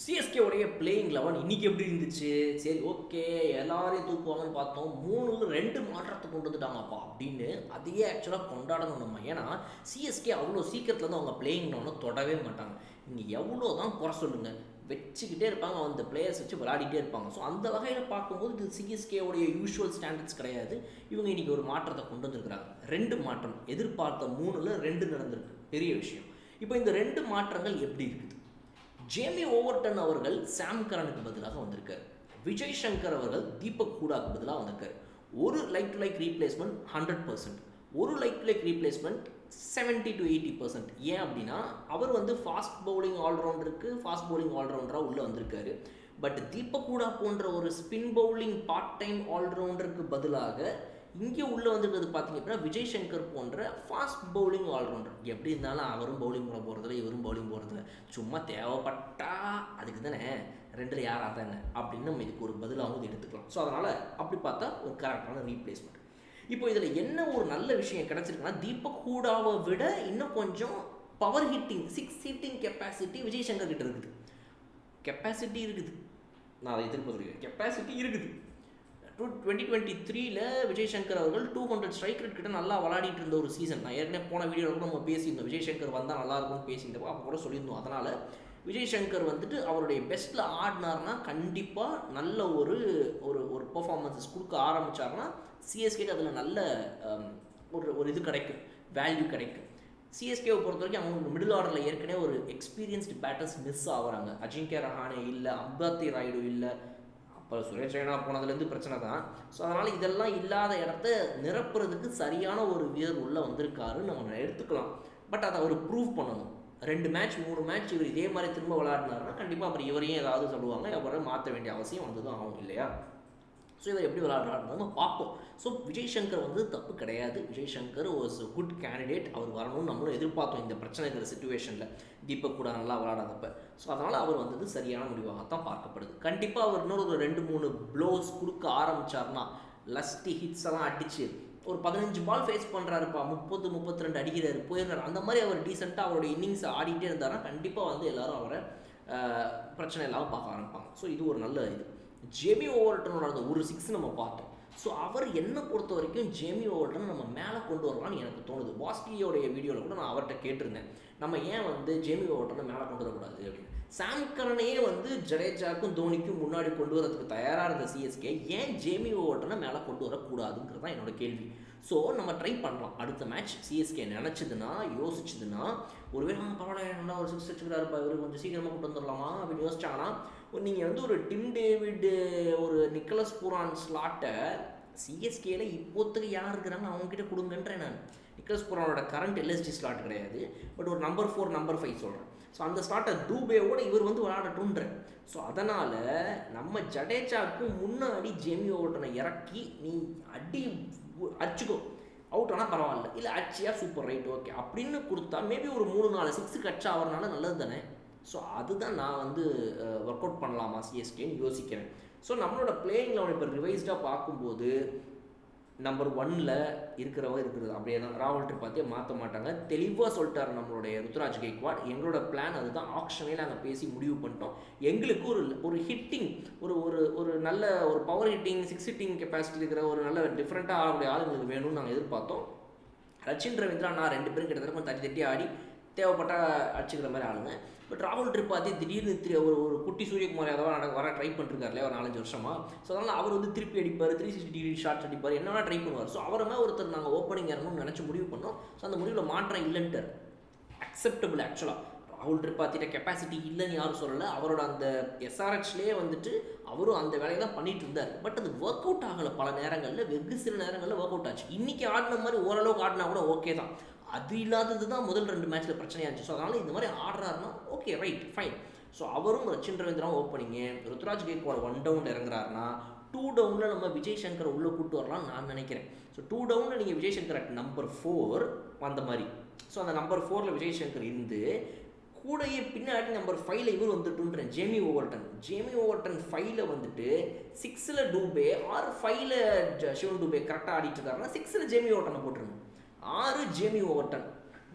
CSK உடைய playing eleven இன்னைக்கு எப்படி இருந்துச்சு? சரி ஓகே எல்லாரையும் தூக்குவாங்கன்னு பார்த்தோம். மூணுல ரெண்டு மாற்றத்தை கொண்டு வந்துட்டாங்கப்பா அப்படின்னு அதையே ஆக்சுவலாக கொண்டாடணும் நம்ம. ஏன்னா சிஎஸ்கே அவ்வளோ சீக்கிரத்தில் வந்து அவங்க பிளேயிங் லெவனை தொடவே மாட்டாங்க. நீங்கள் எவ்வளோ தான் குறை சொல்லுங்க. வச்சுக்கிட்டே இருப்பாங்க. அந்த பிளேயர்ஸ் வச்சு விளையாடிட்டே இருப்பாங்க. ஸோ அந்த வகையில் பார்க்கும்போது இது சிஎஸ்கேவுடைய யூஷுவல் ஸ்டாண்டர்ட்ஸ் கிடையாது. இவங்க இன்னைக்கு ஒரு மாற்றத்தை கொண்டு வந்திருக்கிறாங்க. ரெண்டு மாற்றம். எதிர்பார்த்த மூணில் ரெண்டு நடந்திருக்கு. பெரிய விஷயம். இப்போ இந்த ரெண்டு மாற்றங்கள் எப்படி இருக்குது? ஜேமி ஓவர்டன் அவர்கள் சாம் கரனுக்கு பதிலாக வந்திருக்கார். விஜய் சங்கர் அவர்கள் தீபக் ஹூடாக்கு பதிலாக வந்திருக்கார். ஒரு like to like replacement hundred percent ஒரு like like replacement seventy to eighty percent ஏன் அப்படின்னா அவர் வந்து ஃபாஸ்ட் பவுலிங் ஆல்ரவுண்டருக்கு ஃபாஸ்ட் பவுலிங் ஆல்ரவுண்டராக உள்ளே வந்திருக்காரு. பட் தீபக் ஹூடா போன்ற ஒரு ஸ்பின் பவுலிங் பார்ட் டைம் ஆல்ரவுண்டருக்கு பதிலாக இங்கே உள்ளே வந்திருக்கிறது பார்த்தீங்க அப்படின்னா விஜய் சங்கர் போன்ற ஃபாஸ்ட் பவுலிங் ஆல்ரவுண்டர் எப்படி இருந்தாலும் அவரும் பவுலிங் போட போகிறதில்ல இவரும் பவுலிங் போகிறதில்ல சும்மா தேவைப்பட்டா அதுக்கு தானே ரெண்டில் யாராக தானே அப்படின்னு நம்ம இதுக்கு ஒரு பதிலாகவும் எடுத்துக்கலாம். ஸோ அதனால் அப்படி பார்த்தா ஒரு கரெக்டான ரீப்ளேஸ்மெண்ட் இப்போ இதில் என்ன ஒரு நல்ல விஷயம் கிடச்சிருக்குன்னா தீபக் ஹூடாவை விட இன்னும் கொஞ்சம் power hitting six hitting capacity Vijay Shankar கிட்ட இருக்குது. கெப்பாசிட்டி இருக்குது. நான் அதை திரும்ப சொல்லிக்கிறேன். கெப்பாசிட்டி இருக்குது. டூ டுவெண்ட்டி டுவெண்ட்டி த்ரீல விஜய் சங்கர் அவர்கள் டூ ஹண்ட்ரட் ஸ்ட்ரைக் ரேட் கிட்ட நல்லா விளையாடிட்டு இருந்த ஒரு சீசன் நான் ஏற்கனவே போன வீடியோவில் கூட நம்ம பேசியிருந்தோம். விஜய் சங்கர் வந்தால் நல்லா இருக்கும்னு பேசியிருந்தப்போ அப்போ கூட சொல்லியிருந்தோம். அதனால் விஜய் சங்கர் வந்துட்டு அவருடைய பெஸ்ட்டில் ஆடினார்னா கண்டிப்பாக நல்ல ஒரு ஒரு ஒரு பர்ஃபார்மன்ஸஸ் கொடுக்க ஆரம்பித்தார்னா சிஎஸ்கேக்கு அதில் நல்ல um, ஒரு ஒரு இது கிடைக்கும். வேல்யூ கிடைக்கும். சிஎஸ்கேவை பொறுத்த வரைக்கும் அவங்க மிடில் ஆர்டரில் ஏற்கனவே ஒரு எக்ஸ்பீரியன்ஸ்டு பேட்டர்ஸ் மிஸ் ஆகுறாங்க. அஜிங்கே ரஹானே இல்லை அம்பாத்தி ராயுடு இல்லை இப்போ சுரேஷ் ரெய்னா போனதுலேருந்து பிரச்சனை தான். ஸோ அதனால் இதெல்லாம் இல்லாத இடத்த நிரப்புறதுக்கு சரியான ஒரு வீரர் உள்ளே வந்திருக்காருன்னு நம்ம எடுத்துக்கலாம். பட் அதை அவர் ப்ரூவ் பண்ணணும். ரெண்டு மேட்ச் மூணு மேட்ச் இவர் இதே மாதிரி திரும்ப விளையாடினாருன்னா கண்டிப்பாக அப்புறம் இவரையும் ஏதாவது சொல்லுவாங்க அவரை மாற்ற வேண்டிய அவசியம் வந்து தான் ஆகும் இல்லையா? ஸோ இவர் எப்படி விளையாடுறாருன்னு நம்ம பார்ப்போம். ஸோ விஜய் சங்கர் வந்து தப்பு கிடையாது. Vijay Shankar was good candidate அவர் வரணும்னு நம்மளும் எதிர்பார்த்தோம் இந்த பிரச்சனை இருக்கிற சுச்சுவேஷனில் தீபக் கூட நல்லா விளாடாதப்ப ஸோ அதனால் அவர் வந்தது சரியான முடிவாகத்தான் பார்க்கப்படுது. கண்டிப்பாக அவர் இன்னொரு ஒரு ரெண்டு மூணு ப்ளோஸ் கொடுக்க ஆரம்பித்தார்னா லஸ்டி ஹிட்ஸ் எல்லாம் அடிச்சு ஒரு பதினஞ்சு பால் ஃபேஸ் பண்ணுறாருப்பா முப்பது முப்பத்தி ரெண்டு அடிக்கிறாரு போயிடுறாரு. அந்த மாதிரி அவர் டீசெண்டாக அவரோட இன்னிங்ஸை ஆடிட்டே இருந்தாருன்னா கண்டிப்பாக வந்து எல்லாரும் அவரை பிரச்சனை இல்லாமல் பார்க்க ஆரம்பிப்பாங்க. ஸோ இது ஒரு நல்ல இது. ஜேமி ஓவர்டனோட அந்த ஒரு சிக்ஸ் நம்ம பார்த்தோம். ஸோ அவர் என்னை பொறுத்த வரைக்கும் ஜேமி ஓவர்டன் நம்ம மேலே கொண்டு வரலாம்னு எனக்கு தோணுது. பாஸ்கியோடைய வீடியோவில் கூட நான் அவர்கிட்ட கேட்டிருந்தேன். நம்ம ஏன் வந்து ஜேமி ஓவர்டனை மேலே கொண்டு வரக்கூடாது அப்படின்னு. சாம் கரனையே வந்து ஜடேஜாக்கும் தோனிக்கும் முன்னாடி கொண்டு வரதுக்கு தயாராக இருந்த சிஎஸ்கே ஏன் ஜேமி ஓவர்டனை மேலே கொண்டு வரக்கூடாதுங்கிறது தான் என்னோட கேள்வி. ஸோ நம்ம ட்ரை பண்ணலாம். அடுத்த மேட்ச் சிஎஸ்கே நினச்சதுன்னா யோசிச்சதுன்னா ஒருவேளை பரவாயில்ல என்ன ஒரு சிக்ஸ் வச்சுக்கிறாருப்பா இவர் கொஞ்சம் சீக்கிரமாக கொண்டு வந்துடலாமா அப்படின்னு யோசிச்சாங்கன்னா நீங்கள் வந்து ஒரு டிம் டேவிட் ஒரு நிக்கலஸ் புரான் ஸ்லாட்டை சிஎஸ்கேல இப்போத்துக்கு யார் இருக்கிறாங்க அவங்ககிட்ட கொடுங்கன்றேன் நான். நிக்கலஸ் புரானோட கரண்ட் எல்எஸ்டி ஸ்லாட் கிடையாது. பட் ஒரு நம்பர் ஃபோர் நம்பர் ஃபைவ் சொல்கிறேன் ஸோ அந்த ஸ்லாட்டை தூபேவோட இவர் வந்து விளையாடட்டுன்றேன் ஸோ அதனால் நம்ம ஜடேஜாவுக்கும் முன்னாடி ஜேமி ஓட்டனை இறக்கி நீ அடி அடிச்சுக்கோ. அவுட் ஆனால் பரவாயில்ல. இல்லை அச்சியா சூப்பர் ரைட் ஓகே அப்படின்னு கொடுத்தா மேபி ஒரு மூணு நாலு சிக்ஸ் கட்சா ஆகிறனால நல்லது தானே? ஸோ அதுதான் நான் வந்து ஒர்க் அவுட் பண்ணலாமா சிஎஸ்கேன்னு யோசிக்கிறேன். ஸோ நம்மளோட பிளேயிங் லெவன் இப்போ ரிவைஸ்டாக பார்க்கும்போது நம்பர் ஒன்னில் இருக்கிறவங்க இருக்கிறது. அப்படியே தான் ராகுல் பார்த்தே மாற்ற மாட்டாங்க. தெளிவாக சொல்லிட்டார் நம்மளுடைய ருத்ராஜ் கெய்க்வாட். எங்களோட பிளான் அதுதான். ஆக்ஷனே நாங்கள் பேசி முடிவு பண்ணிட்டோம். எங்களுக்கு ஒரு ஒரு ஹிட்டிங் ஒரு ஒரு ஒரு நல்ல ஒரு power hitting six hitting capacity இருக்கிற ஒரு நல்ல டிஃப்ரெண்ட்டாக ஆளுடைய ஆளுங்களுக்கு வேணும்னு நாங்கள் எதிர்பார்த்தோம். ரச்சின் ரவீந்திரா நான் ரெண்டு பேரும் கிட்டத்தட்ட கொஞ்சம் தட்டி தட்டி ஆடி தேவைப்பட்டா அடிச்சுக்கிற மாதிரி ஆளுங்க. பட் ராகுல் திரிபாதி திடீர்னு திரு ஒரு ஒரு குட்டி சூரியகுமார் யாதவா நடக்க வர ட்ரை பண்ணிருக்காருல ஒரு நாலஞ்சு வருஷமா. ஸோ அதனால் அவர் வந்து திருப்பி அடிப்பார் த்ரீ சிக்ஸ்டி டிகிரி ஷார்ட்ஸ் அடிப்பார் என்ன வேணால் ட்ரை பண்ணுவார். ஸோ அவரை ஒருத்தர் நாங்கள் ஓப்பனிங் இறங்கணும்னு நினச்சி முடிவு பண்ணோம். ஸோ அந்த முடிவில் மாற்றம் இல்லைன்ட்டார். அக்செப்டபிள் ஆக்சுவலாக ராகுல் திரிபாத்திட்ட கெப்பாசிட்டி இல்லைன்னு யாரும் சொல்லலை. அவரோட அந்த எஸ்ஆர்ஹெச்லேயே வந்துட்டு அவரும் அந்த வேலையை தான் பண்ணிட்டு இருந்தார். பட் அது ஒர்க் அவுட் ஆகலை பல நேரங்களில். வெகு சில நேரங்களில் ஒர்க் அவுட் ஆச்சு. இன்றைக்கி ஆடின மாதிரி ஓரளவுக்கு ஆடினா கூட ஓகே தான். அது இல்லாதது தான் முதல் ரெண்டு மேட்ச்சில் பிரச்சனையாக இருந்துச்சு. ஸோ அதனால் இந்த மாதிரி ஆடுறாருன்னா ஓகே ரைட் ஃபைன் ஸோ அவரும் ரச்சின் ரவீந்திராவும் ஓப்பனிங்கு ருத்ராஜ் கேக்வாட் ஒன் டவுன் இறங்குறாருன்னா டூ டவுனில் நம்ம விஜய் சங்கரை உள்ளே கூட்டு வரலாம்னு நான் நினைக்கிறேன். ஸோ டூ டவுனில் நீங்கள் Vijay Shankar at number four வந்த மாதிரி. ஸோ அந்த நம்பர் ஃபோரில் விஜய் சங்கர் இருந்து கூடயே பின்னாடி நம்பர் ஃபைவ்ல இவர் வந்துட்டுன்றேன் ஜேமி ஓவர்டன் ஜேமி ஓவர்டன் ஃபைவ்ல வந்துட்டு சிக்ஸில் டூபே ஆர் ஃபைவ்ல சிவன் டூபே கரெக்டாக ஆடிட்டு இருக்காருன்னா சிக்ஸில் ஜேமி ஓவர்டனை போட்டுருங்க ஆறு ஜேமி ஓவர்டன்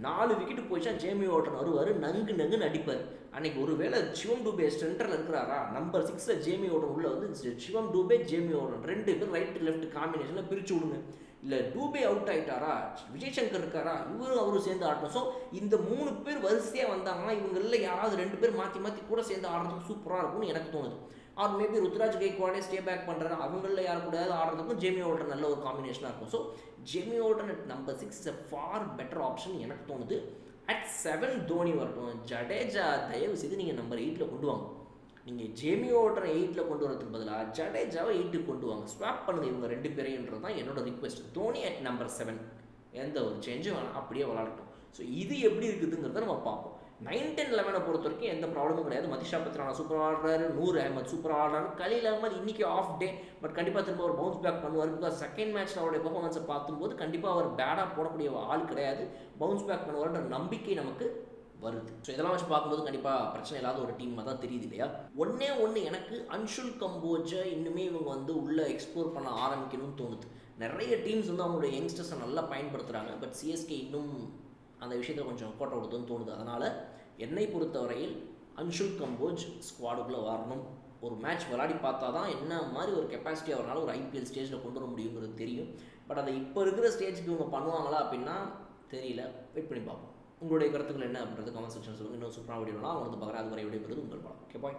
நாலு விக்கெட்டு போயிடுச்சா ஜேமி ஓவர்டன் வருவார் நங்கு நங்குன்னு அடிப்பார். அன்னைக்கு ஒருவேளை சிவம் டூபே சென்டரில் இருக்கிறாரா? நம்பர் சிக்ஸில் ஜேமி ஓட்டன் உள்ளே வந்து சிவம் டூபே ஜேமி ஓட்டன் ரெண்டு பேர் ரைட் லெஃப்ட் காம்பினேஷனில் பிரித்து விடுங்க. இல்லை டூபே அவுட் ஆயிட்டாரா? விஜய் சங்கர் இருக்காரா? இவரும் அவரும் சேர்ந்து ஆடணும். ஸோ இந்த மூணு பேர் வரிசையாக வந்தாங்கன்னா இவங்களில் யாராவது ரெண்டு பேர் மாற்றி மாற்றி கூட சேர்ந்து ஆடுறதுக்கு சூப்பராக இருக்கும்னு எனக்கு தோணுது. ஆர் மேபி ருத்ராஜ் கைக்வாடே ஸ்டே பேக் பண்ணுறாரு அவங்களில் யார் கூடயாவது ஆடுறதுக்கும் ஜேமி ஓல்டர் நல்ல ஒரு காம்பினேஷனாக இருக்கும். So Jamie Older at number six is a far better option எனக்கு தோணுது. அட் செவன் தோனி வரட்டும். ஜடேஜா தயவு செய்து நீங்கள் நம்பர் எயிட்டில் கொண்டு வாங்க. நீங்கள் ஜேமி ஓல்டனை எயிட்டில் கொண்டு வரதுக்கு பதிலாக ஜடேஜாவை எயிட்டுக்கு கொண்டு வாங்க. ஸ்வாப் பண்ணுங்க இவங்க ரெண்டு பேரையுன்றது தான் என்னோட request Dhoni at number seven எந்த ஒரு சேஞ்சும் வேணாம். அப்படியே விளாடட்டும் ஸோ இது எப்படி இருக்குதுங்கிறத நம்ம பார்ப்போம். நைன் டென் லெவனை பொறுத்த வரைக்கும் எந்த ப்ராப்ளமும் கிடையாது. மதிஷா பத்ரானா சூப்பர் ஆடுறாரு. நூறு அஹமத் சூப்பர் ஆடுறாரு. கலீல் அஹமத் இன்னைக்கு ஆஃப் டே பட் கண்டிப்பாக திரும்ப அவர் பவுன்ஸ் பேக் பண்ணுவார். பிகாஸ் செகண்ட் மேட்ச்சில் அவருடைய பர்ஃபார்மன்ஸை பார்க்கும்போது கண்டிப்பாக அவர் பேடாக போடக்கூடிய ஆள் கிடையாது. பவுன்ஸ் பேக் பண்ணுவார்ன்ற நம்பிக்கை நமக்கு வருது. ஸோ இதெல்லாம் வச்சு பார்க்கும்போது கண்டிப்பாக பிரச்சனை இல்லாத ஒரு டீமாக தான் தெரியுது இல்லையா? ஒன்றே ஒன்று எனக்கு அன்ஷுல் கம்போஜை இன்னுமே இவங்க வந்து உள்ளே எக்ஸ்ப்ளோர் பண்ண ஆரம்பிக்கணும்னு தோணுது. நிறைய டீம்ஸ் வந்து அவங்களுடைய யங்ஸ்டர்ஸை நல்லா பயன்படுத்துகிறாங்க பட் சிஎஸ்கே இன்னும் அந்த விஷயத்தில் கொஞ்சம் கோட்டை விடுதுன்னு தோணுது. அதனால் என்னை பொறுத்தவரையில் அன்ஷுல் கம்போஜ் ஸ்குவாடுக்குள்ளே வரணும். ஒரு மேட்ச் விளையாடி பார்த்தா தான் என்ன மாதிரி ஒரு கெப்பாசிட்டி அவரால் ஒரு ஐபிஎல் ஸ்டேஜில் கொண்டு வர முடியுங்கிறது தெரியும். பட் அதை இப்போ இருக்கிற ஸ்டேஜுக்கு இவங்க பண்ணுவாங்களா அப்படின்னா தெரியல. வெயிட் பண்ணி பார்ப்போம். உங்களுடைய கருத்துக்கள் என்ன அப்படின்றது கமெண்ட் செக்ஷன் சொல்லுங்கள் இன்னும் சூப்பராக வீடியோலாம் அவங்க வந்து பார்க்குறேன் அது வரை விடைபெறுது உங்கள் படம் ஓகே பாய்